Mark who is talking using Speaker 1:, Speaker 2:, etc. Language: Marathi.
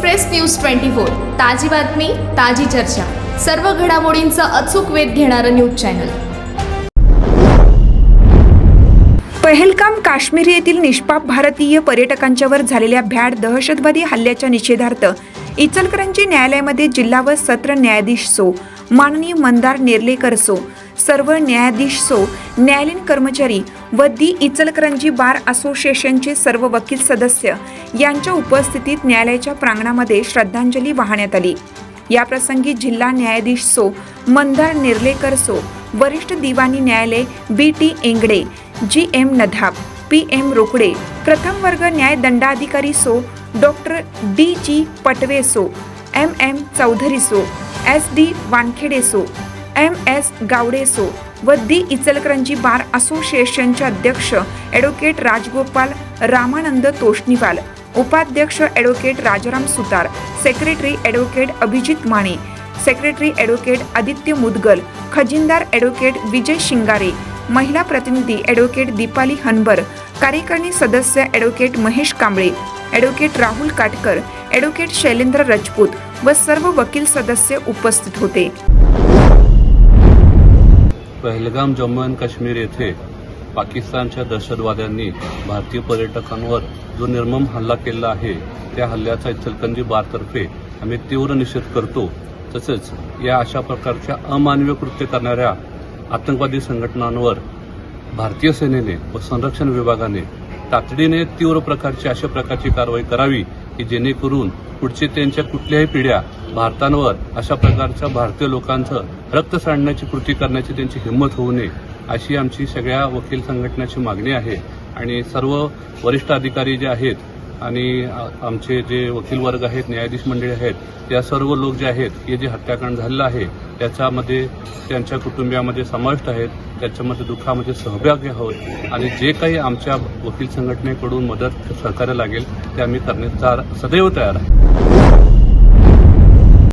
Speaker 1: एक्सप्रेस न्यूज ट्वेंटी फोर ताजी बातमी ताजी चर्चा. सर्व घडामोडींचा अचूक वेध घेणारं न्यूज चॅनल.
Speaker 2: पहलगाम काश्मीर येथील निष्पाप भारतीय पर्यटकांच्यावर झालेल्या भ्याड दहशतवादी हल्ल्याच्या निषेधार्थ इचलकरंजी न्यायालयामध्ये जिल्हा व सत्र न्यायाधीश सो. माननीय मंदार नेर्लेकर सो. सर्व न्यायाधीश सो न्यायालयीन कर्मचारी व दी इचलकरंजी बार असोसिएशनचे सर्व वकील सदस्य यांच्या उपस्थितीत न्यायालयाच्या प्रांगणामध्ये श्रद्धांजली वाहण्यात आली. याप्रसंगी जिल्हा न्यायाधीश सो मंदार निर्लेकर सो वरिष्ठ दिवाणी न्यायालय B T Engade G M नधाप P M Rokade प्रथम वर्ग न्याय दंडाधिकारी सो डॉक्टर डी जी पटवे सो एम एम चौधरी सो एस डी वानखेडे सो एम एस गावडेसो व दी इचलकरंजी बार असोसिएशनचे अध्यक्ष ॲडव्होकेट राजगोपाल रामानंद तोष्णीवाल उपाध्यक्ष advocate Rajaram Sutar secretary advocate Abhijit Mane secretary advocate Aditya Mudgal खजिनदार advocate Vijay Shingare महिला प्रतिनिधी ॲडव्होकेट दीपाली हनबर कार्यकारिणी सदस्य advocate Mahesh Kamble advocate Rahul Katkar advocate Shailendra Rajput व सर्व वकील सदस्य उपस्थित होते.
Speaker 3: पहलगाम जम्मू अँड काश्मीर येथे पाकिस्तानच्या दहशतवाद्यांनी भारतीय पर्यटकांवर जो निर्मम हल्ला केला आहे त्या हल्ल्याचा इचलकंजी बारतर्फे आम्ही तीव्र निषेध करतो. तसेच या अशा प्रकारच्या अमानवीय कृत्य करणाऱ्या आतंकवादी संघटनांवर भारतीय सेनेने व संरक्षण विभागाने तातडीने तीव्र प्रकारची अशा प्रकारची कारवाई करावी की जेणेकरून पुढचे त्यांच्या कुठल्याही पिढ्या भारतांवर अशा प्रकारच्या भारतीय लोकांचं रक्त सांडण्याची कृती करण्याची त्यांची हिंमत होऊ नये अशी आमची सगळ्या वकील संघटनाची मागणी आहे. आणि सर्व वरिष्ठ अधिकारी जे आहेत आणि आमचे जे वकील वर्ग आहेत न्यायाधीश मंडळी आहेत या सर्व लोक जे आहेत हे जे हत्याकांड झालेलं आहे त्याच्यामध्ये त्यांच्या कुटुंबियामध्ये समाविष्ट आहेत त्याच्यामध्ये दुःखामध्ये सहभागी आहोत. आणि जे काही आमच्या वकील संघटनेकडून मदत सहकार्य लागेल ते आम्ही करण्याचा सदैव तयार आहे.